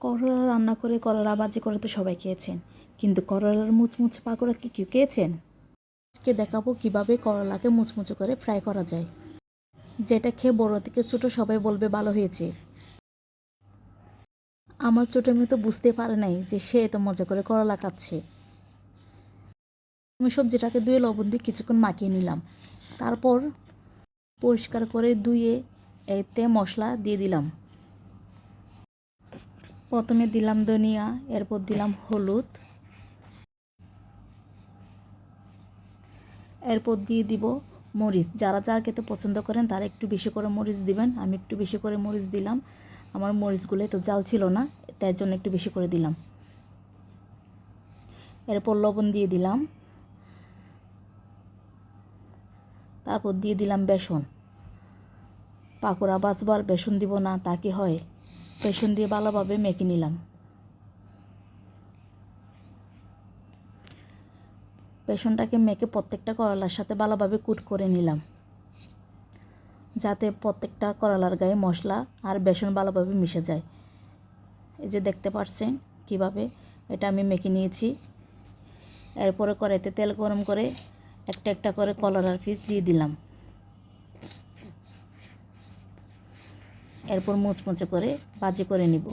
করলা রান্না করে, করলা বাজি করে তো সবাই খেয়েছেন। কিন্তু করলার মুচমুচে পাকোড়া কি কেউ খেয়েছেন? আজকে দেখাবো কীভাবে করলাকে মুচমুচে করে ফ্রাই করা যায়। যেটা খেয়ে বড় থেকে ছোটো সবাই বলবে, ভালো হয়েছে। আমার ছোটো মেয়ে তো বুঝতে পারে নাই যে সে এত মজা করে করলা খাচ্ছে। আমি সবজিটাকে ধুয়ে, লবণ দিয়ে কিছুক্ষণ মাখিয়ে নিলাম। তারপর পরিষ্কার করে ধুয়ে এতে মশলা দিয়ে দিলাম। প্রথমে দিলাম ধনিয়া, এরপর দিলাম হলুদ। এরপর দিয়ে দিব মরিচ। যারা যারা খেতে পছন্দ করেন, তারা একটু বেশি করে মরিচ দিবেন। আমি একটু বেশি করে মরিচ দিলাম। আমার মরিচগুলো তো জাল ছিল না, তাই জন্য একটু বেশি করে দিলাম। এরপর লবণ দিয়ে দিলাম। তারপর দিয়ে দিলাম বেসন। পাকোড়া বাজবার বেসন দিব না, তা কি হয়? বেসন দিয়ে ভালোভাবে মেখে নিলাম। বেসনটাকে মেখে প্রত্যেকটা করলার সাথে ভালোভাবে কুট করে নিলাম। যাতে প্রত্যেকটা করলার গায়ে মশলা আর বেসন ভালোভাবে মিশে যায়। এই যে দেখতে পাচ্ছেন কীভাবে এটা আমি মেখে নিয়েছি। এরপরে কড়াইতে তেল গরম করে একটা একটা করে কলারার পিস দিয়ে দিলাম। এরপর মুচমুচে করে বাজি করে নিব।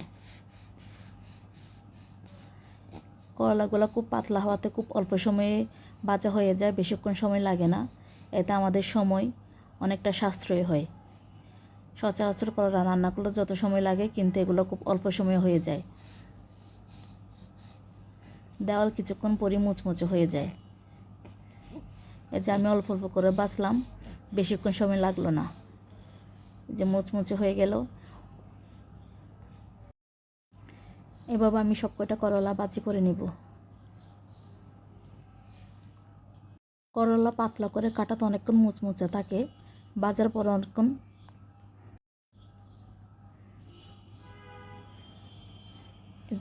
করলাগুলো খুব পাতলা হওয়াতে খুব অল্প সময়ে বাজা হয়ে যায়, বেশিক্ষণ সময় লাগে না। এতে আমাদের সময় অনেকটা সাশ্রয় হয়। সচরাচর করলা রান্না করলে যত সময় লাগে কিন্তু এগুলো খুব অল্প সময়ে হয়ে যায়। দেওয়াল কিছুক্ষণ পরই মুচমুচে হয়ে যায়। এই যে আমি অল্প অল্প করে বাঁচলাম বেশিক্ষণ সময় লাগল না। যে মুচমুচে হয়ে গেল। এভাবে আমি সব কয়টা করলা বাজি করে নিব। করলা পাতলা করে কাটা তো অনেকক্ষণ মুচমুচে থাকে। বাজার পর অনেকক্ষণ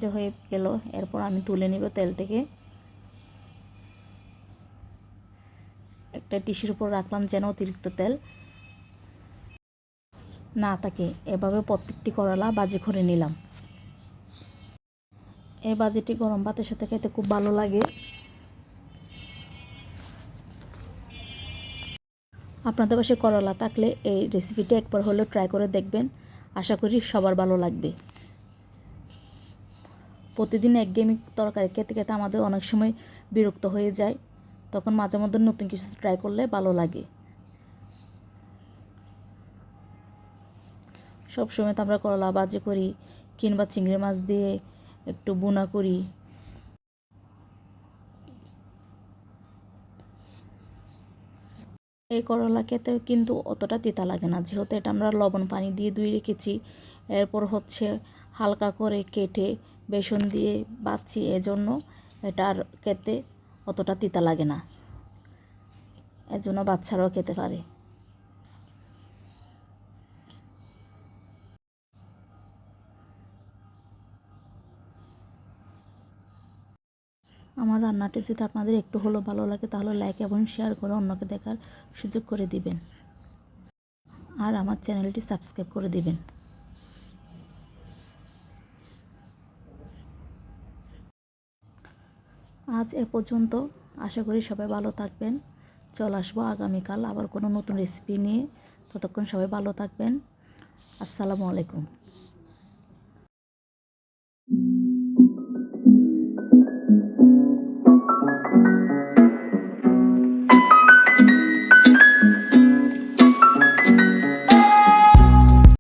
যে হয়ে গেল, এরপর আমি তুলে নিব তেল থেকে। একটা টিস্যুর উপর রাখলাম যেন অতিরিক্ত তেল। না থাকে এভাবে প্রত্যেকটি করলা বাজি করে নিলাম। এই বাজিটি গরম ভাতের সাথে খেতে খুব ভালো লাগে। আপনাদের পাশে করলা থাকলে এই রেসিপিটি একবার হলেও ট্রাই করে দেখবেন। আশা করি সবার ভালো লাগবে। প্রতিদিন এক একঘেয়েমি তরকারি খেতে খেতে আমাদের অনেক সময় বিরক্ত হয়ে যায়। তখন মাঝে মধ্যে নতুন কিছু ট্রাই করলে ভালো লাগে। সবসময় তো আমরা করলা বাজে করি, কিংবা চিংড়ি মাছ দিয়ে একটু বোনা করি। এই করলা খেতে কিন্তু অতটা তিতা লাগে না, যেহেতু এটা আমরা লবণ পানি দিয়ে ধুয়ে রেখেছি। এরপর হচ্ছে হালকা করে কেটে বেসন দিয়ে বাচ্ছি এজন্য এটা আর খেতে অতটা তিতা লাগে না। এজন্য বাচ্চারাও খেতে পারে। আমার রান্নাটি যদি আপনাদের একটু হলেও ভালো লাগে, তাহলে লাইক এবং শেয়ার করে অন্যকে দেখার সুযোগ করে দিবেন। আর আমার চ্যানেলটি সাবস্ক্রাইব করে দিবেন। আজ এ পর্যন্ত আশা করি সবাই ভালো থাকবেন। চল আসব আগামীকাল আবার কোনো নতুন রেসিপি নিয়ে। ততক্ষণ সবাই ভালো থাকবেন। আসসালামু আলাইকুম।